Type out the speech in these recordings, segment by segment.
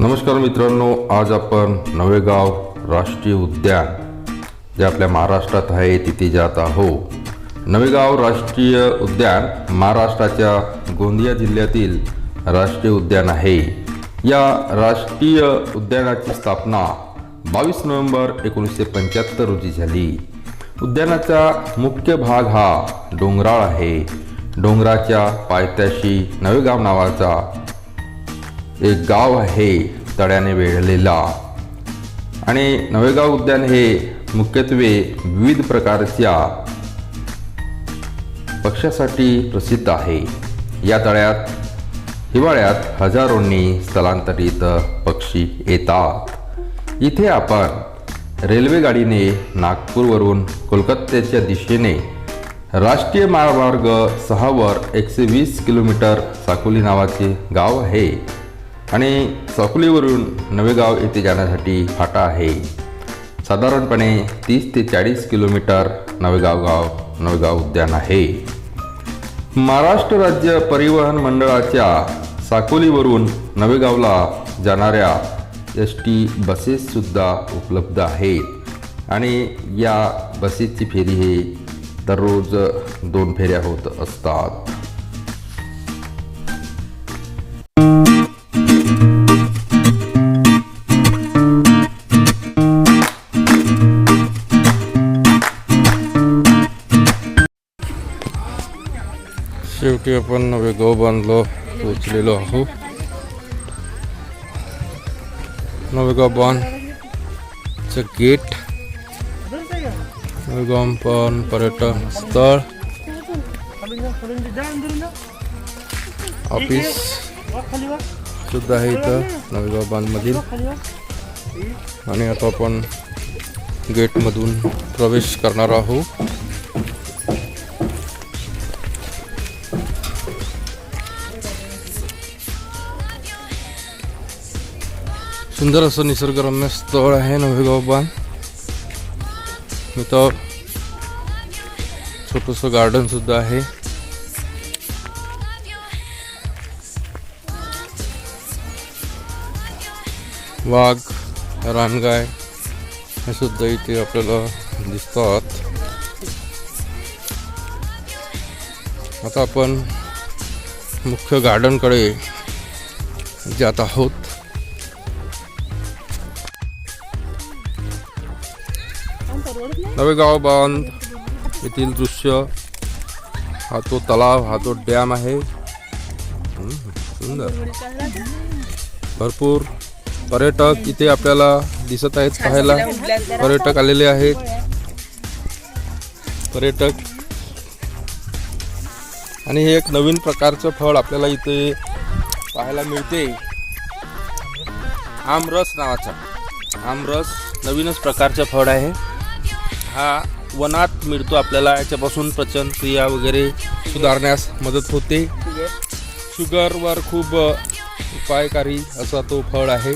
नमस्कार मित्रांनो आज आपण नवेगाव राष्ट्रीय उद्यान जे आपल्या महाराष्ट्रात आहे तिथे जात आहो नवेगाव राष्ट्रीय उद्यान महाराष्ट्राच्या गोंदिया जिल्ह्यातील राष्ट्रीय उद्यान आहे. या राष्ट्रीय उद्यानाची स्थापना बावीस नोव्हेंबर एकोणीसशे पंच्याहत्तर रोजी झाली. उद्यानाचा मुख्य भाग हा डोंगराळ आहे. डोंगराच्या पायथ्याशी नवेगाव नावाचा एक गाव आहे तळ्याने वेढलेला. आणि नवेगाव उद्यान हे मुख्यत्वे विविध प्रकारच्या पक्ष्यासाठी प्रसिद्ध आहे. या तळ्यात हिवाळ्यात हजारोंनी स्थलांतरित पक्षी येतात. इथे आपण रेल्वेगाडीने नागपूरवरून कोलकात्याच्या दिशेने राष्ट्रीय महामार्ग सहावर एकशे वीस किलोमीटर साकोली नावाचे गाव आहे. आणि साकोलीवरून नवेगाव येथे जाण्यासाठी फाटा आहे. साधारणपणे तीस ते चाळीस किलोमीटर नवेगाव गाव नवेगाव उद्यान आहे. महाराष्ट्र राज्य परिवहन मंडळाच्या साकोलीवरून नवेगावला जाणाऱ्या एस टी बसेससुद्धा उपलब्ध आहेत. आणि या बसेसची फेरी हे दररोज दोन फेऱ्या होत असतात. शेवटी आपण नवेगाव बांधलो पोचलेलो आहोत नवेगाव बांधचं गेट नवेगाव पण पर्यटन स्थळ. ऑफिस सुद्धा आहे इथं नवेगाव बांधमधील. आणि आता आपण गेटमधून प्रवेश करणार आहोत. सुंदर असं निसर्गरम्य स्थळ आहे नवेगाव बांध इथं छोटंसं गार्डन सुद्धा आहे वाघ रानगाय हे सुद्धा इथे आपल्याला दिसतात आता आपण मुख्य गार्डनकडे जात आहोत नवेगाव बांध. येथील दृश्य हा तो तलाव हा तो डॅम आहे. सुंदर. भरपूर पर्यटक इथे आपल्याला दिसत आहेत पाहायला. पर्यटक आलेले आहेत. पर्यटक. आणि हे एक नवीन प्रकारचं फळ आपल्याला इथे पाहायला मिळते. आमरस नावाचा. आमरस नवीनच प्रकारचं फळ आहे. हा वनात मिळतो आपल्याला. याच्यापासून पचन क्रिया वगैरे सुधारण्यास मदत होते. शुगरवर खूप उपायकारी असा तो फळ आहे.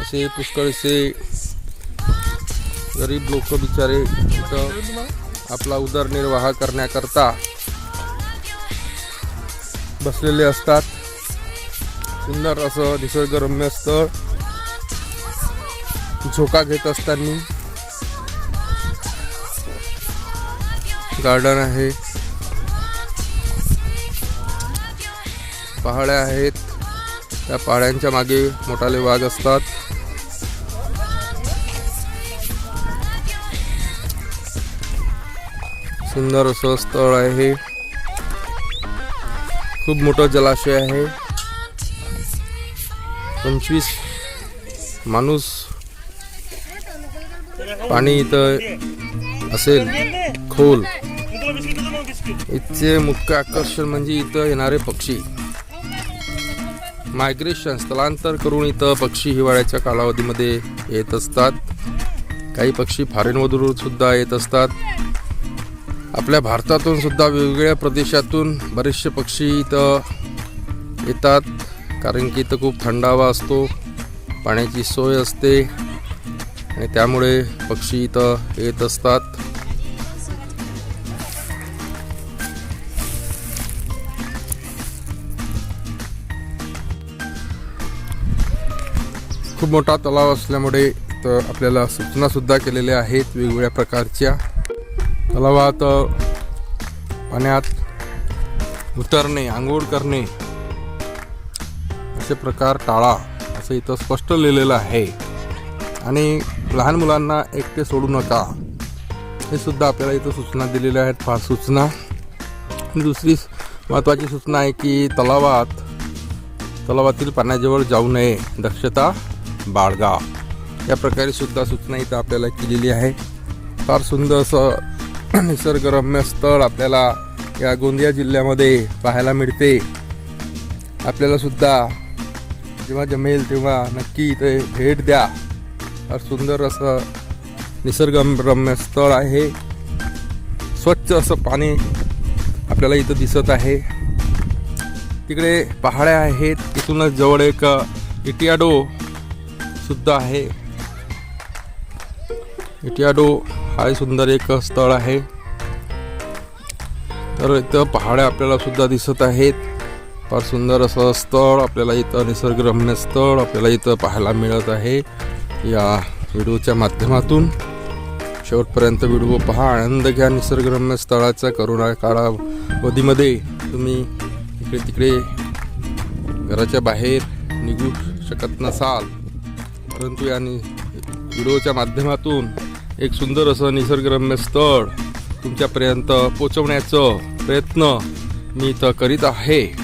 असे पुष्कळसे गरीब लोक बिचारे आपला उदरनिर्वाह करण्याकरता बसलेले असतात. सुंदर असं निसर्गरम्य स्थळ झोका घेत असताना गार्डन आहे. पहाड्या आहेत. त्या पहाड्यांच्या मागे मोठाले वाघ असतात. सुंदर असं स्थळ आहे. खूप मोठं जलाशय आहे. पंचवीस माणूस पाणी इथं असेल. खोल. इथचे मुख्य आकर्षण म्हणजे इथं येणारे पक्षी. मायग्रेशन स्थलांतर करून इथं पक्षी हिवाळ्याच्या कालावधीमध्ये येत असतात. काही पक्षी फॉरेनमधून सुद्धा येत असतात. आपल्या भारतातून सुद्धा वेगवेगळ्या प्रदेशातून बरेचसे पक्षी इथं येतात. कारण की इथं खूप थंडावा असतो. पाण्याची सोय असते. आणि त्यामुळे पक्षी इथं येत असतात. खूप मोठा तलाव असल्यामुळे तर आपल्याला सूचनासुद्धा केलेल्या आहेत वेगवेगळ्या प्रकारच्या. तलावात पाण्यात उतरणे आंघोळ करणे असे प्रकार टाळा असं इथं स्पष्ट लिहिलेलं आहे. आणि लहान मुलांना एकटे सोडू नका. हे सुद्धा आपल्याला इथं सूचना दिलेल्या आहेत. फार सूचना. दुसरी महत्त्वाची सूचना आहे की तलावात तलावातील पाण्याजवळ जाऊ नये. दक्षता बाळगा. या प्रकारे सुद्धा सूचना इथं आपल्याला केलेली आहे. फार सुंदर असं निसर्गरम्य स्थळ आपल्याला या गोंदिया जिल्ह्यामध्ये पाहायला मिळते. आपल्याला सुद्धा जेव्हा जमेल तेव्हा नक्की इथे भेट द्या. सुंदर असं निसर्गरम्य स्थळ आहे. स्वच्छ असं पाणी आपल्याला इथं दिसत आहे. तिकडे पहाड्या आहेत. तिथूनच जवळ एक इटियाडो सुद्धा आहे. इटियाडो हा सुंदर एक स्थळ आहे. तर इथं पहाड्या आपल्याला सुद्धा दिसत आहेत. फार सुंदर असं स्थळ आपल्याला इथं निसर्गरम्य स्थळ आपल्याला इथं पाहायला मिळत आहे. या व्हिडिओच्या माध्यमातून शेवटपर्यंत व्हिडिओ पहा. आनंद घ्या निसर्गरम्य स्थळाचा करोना काळावधीमध्ये तुम्ही इकडे तिकडे घराच्या बाहेर निघू शकत नसाल. परंतु या नि व्हिडिओच्या माध्यमातून एक सुंदर असं निसर्गरम्य स्थळ तुमच्यापर्यंत पोचवण्याचं प्रयत्न मी इथं करीत आहे.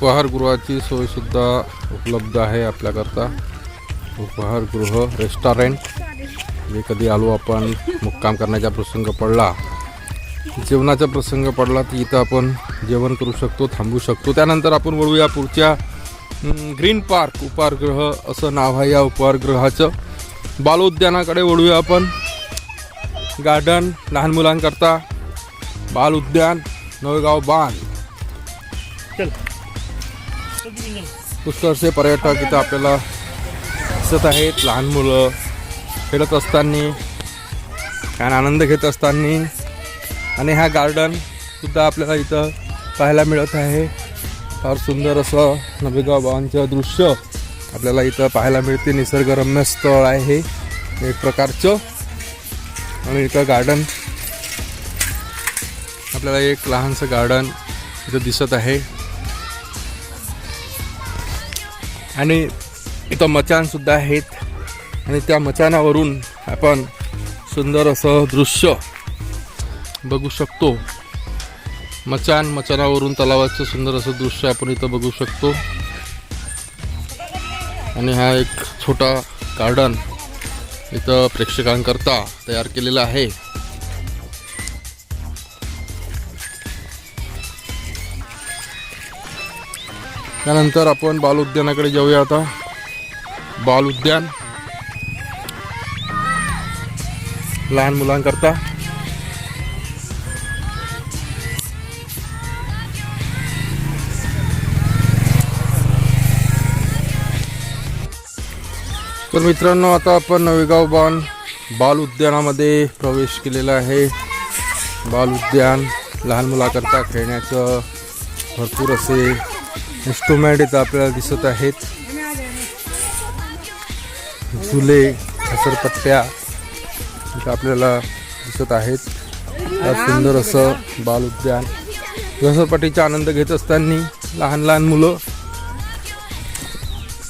उपहारगृहाची सोयसुद्धा उपलब्ध आहे आपल्याकरता. उपहारगृह रेस्टॉरंट जे कधी आलो आपण मुक्काम करण्याचा प्रसंग पडला. जेवणाचा प्रसंग पडला तर इथं आपण जेवण करू शकतो थांबू शकतो. त्यानंतर आपण वळूया पुढच्या ग्रीन पार्क उपहारगृह असं नाव आहे या उपहारगृहाचं बालोद्यानाकडे वळूया आपण. गार्डन लहान मुलांकरता. बाल उद्यान नवेगाव बांध. पुष्कळसे पर्यटक इथं आपल्याला दिसत आहेत. लहान मुलं खेळत असताना छान आनंद घेत असताना. आणि हा गार्डन सुद्धा आपल्याला इथं पाहायला मिळत आहे. फार सुंदर असं नवेगाव बाबांचं दृश्य आपल्याला इथं पाहायला मिळते. निसर्गरम्य स्थळ आहे. एक प्रकारचं. आणि इथं गार्डन आपल्याला एक लहानसं गार्डन इथं दिसत आहे. आणि इथं मचानसुद्धा आहेत. आणि त्या मचानावरून आपण सुंदर असं दृश्य बघू शकतो. मचान मचानावरून तलावाचं सुंदर असं दृश्य आपण इथं बघू शकतो. आणि हा एक छोटा गार्डन इथं प्रेक्षकांकरता तयार केलेला आहे. त्यानंतर आपण बाल उद्यानाकडे जाऊया आता. बाल उद्यान. लहान मुलांकरता. तर मित्रांनो आता आपण नवेगाव बाण बाल उद्यानामध्ये प्रवेश केलेला आहे. बाल उद्यान लहान मुलाकरता खेळण्याचं भरपूर असे इन्स्ट्रुमेंट इथं आपल्याला दिसत आहेत. झुले घसरपट्ट्या आपल्याला दिसत आहेत. सुंदर असं बाल उद्यान. घसरपट्टीचा आनंद घेत असताना लहान लहान मुलं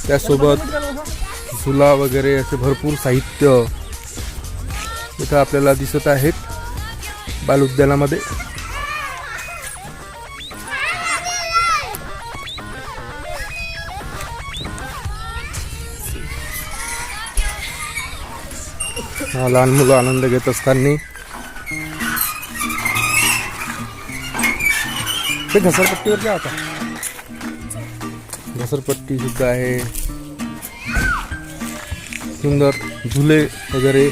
त्यासोबत झुला वगैरे असे भरपूर साहित्य इथं आपल्याला दिसत आहेत बाल उद्यानामध्ये. लहान मुलं आनंद घेत असताना. ते घसरपट्टीवर काय आता. घसरपट्टी सुद्धा आहे. सुंदर झुले वगैरे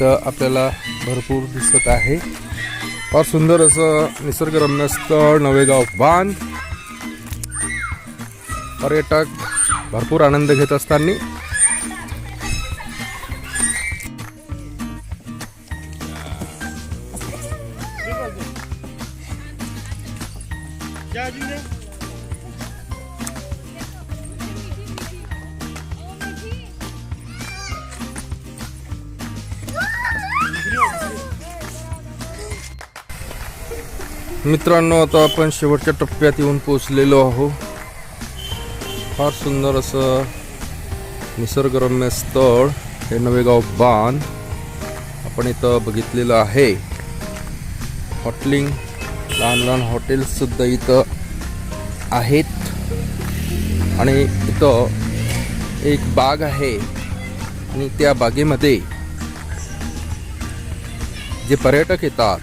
तर आपल्याला भरपूर दिसत आहे. फार सुंदर असं निसर्गरम्य स्थळ नवेगाव बांध. पर्यटक भरपूर आनंद घेत असताना. मित्रांनो आता आपण शेवटच्या टप्प्यात येऊन पोचलेलो आहो फार सुंदर असं निसर्गरम्य स्थळ हे नवेगाव बाण आपण इथं बघितलेलं आहे. हॉटेलिंग लहान लहान हॉटेल्ससुद्धा इथं आहेत. आणि इथं एक बाग आहे. आणि त्या बागेमध्ये जे पर्यटक येतात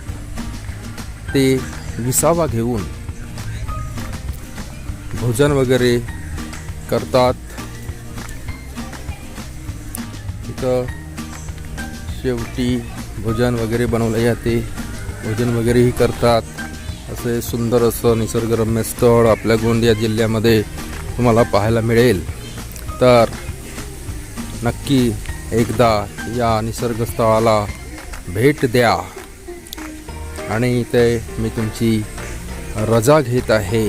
ते विसावा घेऊन भोजन वगैरे करतात. इथं शेवटी भोजन वगैरे बनवले जाते. भोजन वगैरेही करतात. असे सुंदर असं निसर्गरम्य स्थळ आपल्या गोंदिया जिल्ह्यामध्ये तुम्हाला पाहायला मिळेल. तर नक्की एकदा या निसर्गस्थळाला भेट द्या. आणि इथे मी तुमची रजा घेत आहे.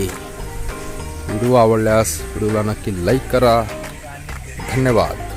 व्हिडिओ आवडल्यास व्हिडिओला नक्की लाईक करा. धन्यवाद.